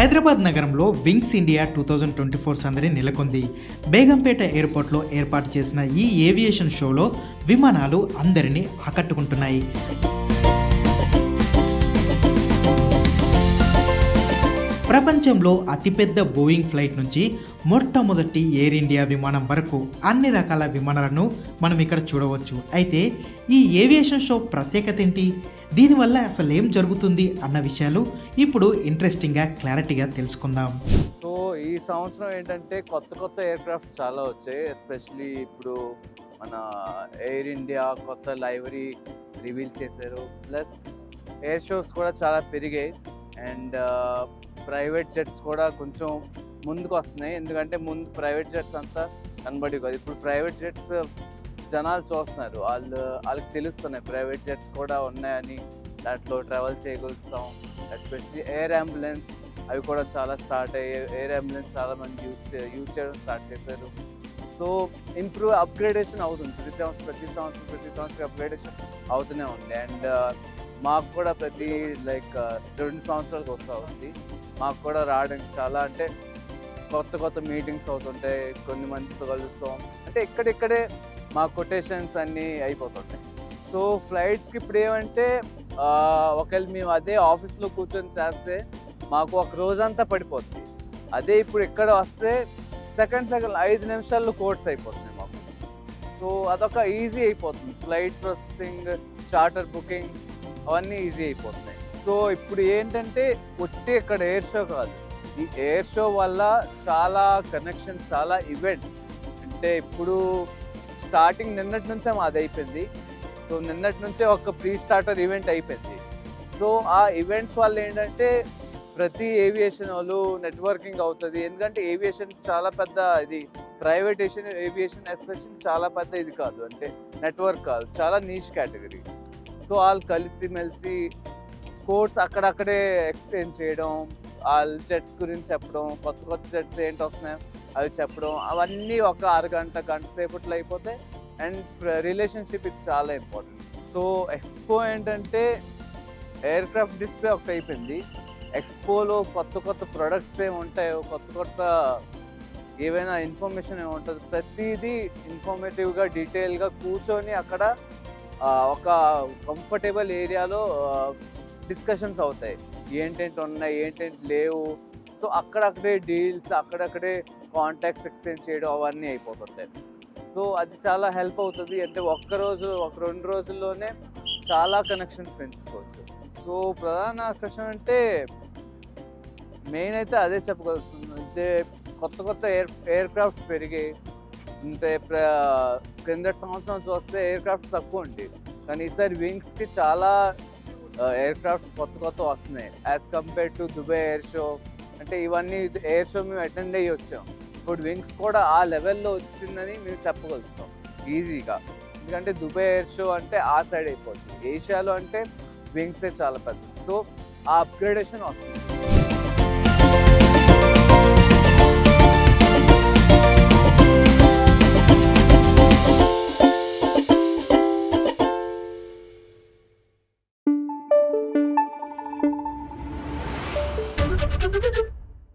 హైదరాబాద్ నగరంలో wings India two thousand twenty four సందడి నెలకొంది. బేగంపేట ఎయిర్పోర్ట్లో ఏర్పాటు చేసిన ఈ ఏవియేషన్ షోలో విమానాలు అందరినీ ఆకట్టుకుంటున్నాయి. ప్రపంచంలో అతిపెద్ద బోయింగ్ ఫ్లైట్ నుంచి మొట్టమొదటి ఎయిర్ ఇండియా విమానం వరకు అన్ని రకాల విమానాలను మనం ఇక్కడ చూడవచ్చు. అయితే ఈ ఏవియేషన్ షో ప్రత్యేకత ఏంటి? దీనివల్ల అసలు ఏం జరుగుతుంది అన్న విషయాలు ఇప్పుడు ఇంట్రెస్టింగ్గా క్లారిటీగా తెలుసుకుందాం. సో ఈ సంవత్సరం ఏంటంటే కొత్త కొత్త ఎయిర్ క్రాఫ్ట్ చాలా వచ్చాయి. ఎస్పెషలీ ఇప్పుడు మన ఎయిర్ ఇండియా కొత్త లైబ్రరీ రివీల్ చేశారు. ప్లస్ ఎయిర్ షోస్ కూడా చాలా పెరిగాయి. అండ్ ప్రైవేట్ జెట్స్ కూడా కొంచెం ముందుకు వస్తున్నాయి ఎందుకంటే ముందు ప్రైవేట్ జెట్స్ అంతా కనబడి కాదు. ఇప్పుడు ప్రైవేట్ జెట్స్ జనాలు చూస్తున్నారు. వాళ్ళు వాళ్ళకి తెలుస్తున్నాయి. ప్రైవేట్ జెట్స్ కూడా ఉన్నాయని దాంట్లో ట్రావెల్ చేయగలుగుతాం ఎస్పెషలీ ఎయిర్ అంబులెన్స్ అవి కూడా చాలా స్టార్ట్ అయ్యాయి ఎయిర్ అంబులెన్స్ చాలా మంది యూజ్ యూజ్ చేయడం స్టార్ట్ చేశారు. సో ఇంప్రూవ్ అప్గ్రేడేషన్ అవుతుంది. ప్రతి సంవత్సరం ప్రతి సంవత్సరం ప్రతి సంవత్సరం అప్గ్రేడేషన్ అవుతూనే ఉంది. అండ్ మాకు కూడా ప్రతి లైక్ రెండు సంవత్సరాలకు వస్తూ ఉంది. మాకు కూడా రావడానికి చాలా అంటే కొత్త కొత్త మీటింగ్స్ అవుతుంటాయి కొన్ని మందితో కలుస్తాం. అంటే ఇక్కడిక్కడే మా కొటేషన్స్ అన్నీ అయిపోతుంటాయి. సో ఫ్లైట్స్కి ఇప్పుడు ఏమంటే ఒకవేళ మేము అదే ఆఫీస్లో కూర్చొని చేస్తే మాకు ఒక రోజంతా పడిపోతుంది అదే ఇప్పుడు ఇక్కడ వస్తే సెకండ్ సెకండ్ ఐదు నిమిషాల్లో కోర్స్ అయిపోతుంది మాకు. సో అదొక ఈజీ అయిపోతుంది. ఫ్లైట్ ప్రాసెసింగ్ చార్టర్ బుకింగ్ అవన్నీ ఈజీ అయిపోతున్నాయి. సో ఇప్పుడు ఏంటంటే ఒట్టి ఇక్కడ ఎయిర్ షో కాదు. ఈ ఎయిర్ షో వల్ల చాలా కనెక్షన్స్ చాలా ఈవెంట్స్ అంటే ఇప్పుడు స్టార్టింగ్ నిన్నటి నుంచే మాది అయిపోయింది. సో నిన్నటి నుంచే ఒక ప్రీ స్టార్టర్ ఈవెంట్ అయిపోయింది. సో ఆ ఈవెంట్స్ వల్ల ఏంటంటే ప్రతి ఏవియేషన్ వాళ్ళు నెట్వర్కింగ్ అవుతుంది. ఎందుకంటే ఏవియేషన్ చాలా పెద్ద ఇది ప్రైవేటేషన్ ఏవియేషన్ ఎస్పెషల్ చాలా పెద్ద ఇది కాదు. అంటే నెట్వర్క్ కాదు. చాలా నీష్ కేటగిరీ సో వాళ్ళు కలిసి మెలిసి కోర్స్ అక్కడక్కడే ఎక్స్చేంజ్ చేయడం వాళ్ళ జెట్స్ గురించి చెప్పడం కొత్త కొత్త జెట్స్ ఏంటి వస్తున్నాయి అవి చెప్పడం అవన్నీ ఒక అరగంట గంట సేపట్లో అయిపోతే అండ్ రిలేషన్షిప్ ఇది చాలా ఇంపార్టెంట్. సో ఎక్స్పో ఏంటంటే ఎయిర్ క్రాఫ్ట్ డిస్ప్లే ఒకటి అయిపోయింది. ఎక్స్పోలో కొత్త కొత్త ప్రొడక్ట్స్ ఏమి ఉంటాయో కొత్త కొత్త ఏవైనా ఇన్ఫర్మేషన్ ఏమి ఉంటుంది ప్రతిదీ ఇన్ఫర్మేటివ్గా డీటెయిల్గా కూర్చొని అక్కడ ఒక కంఫర్టబుల్ ఏరియాలో డిస్కషన్స్ అవుతాయి. ఏంటేంటి ఉన్నాయి ఏంటేంటి లేవు. సో అక్కడక్కడే డీల్స్ అక్కడక్కడే కాంటాక్ట్స్ ఎక్స్చేంజ్ చేయడం అవన్నీ అయిపోతుంటాయి. సో అది చాలా హెల్ప్ అవుతుంది. అంటే ఒక్క రోజు ఒక రెండు రోజుల్లోనే చాలా కనెక్షన్స్ పెంచుకోవచ్చు. సో ప్రధాన ఆకర్షణ అంటే మెయిన్ అయితే అదే చెప్పగలుగుతుంది అంటే కొత్త కొత్త ఎయిర్ ఎయిర్ క్రాఫ్ట్స్ పెరిగాయి. అంటే ప్ర- క్రిందటి సంవత్సరం చూస్తే ఎయిర్ క్రాఫ్ట్స్ తక్కువ ఉంటాయి కానీ ఈసారి వింగ్స్కి చాలా ఎయిర్ క్రాఫ్ట్స్ కొత్త కొత్త వస్తున్నాయి. As compare to Dubai air show అంటే ఇవన్నీ ఎయిర్ షో మేము అటెండ్ అయ్యి వచ్చాం. ఇప్పుడు వింగ్స్ కూడా ఆ లెవెల్లో వచ్చిందని మేము చెప్పగలుగుతాం. ఈజీగా ఎందుకంటే దుబాయ్ ఎయిర్ షో అంటే ఆ సైడ్ అయిపోతుంది. ఏషియాలో అంటే వింగ్సే చాలా పెద్ద సో ఆ అప్గ్రేడేషన్ వస్తుంది.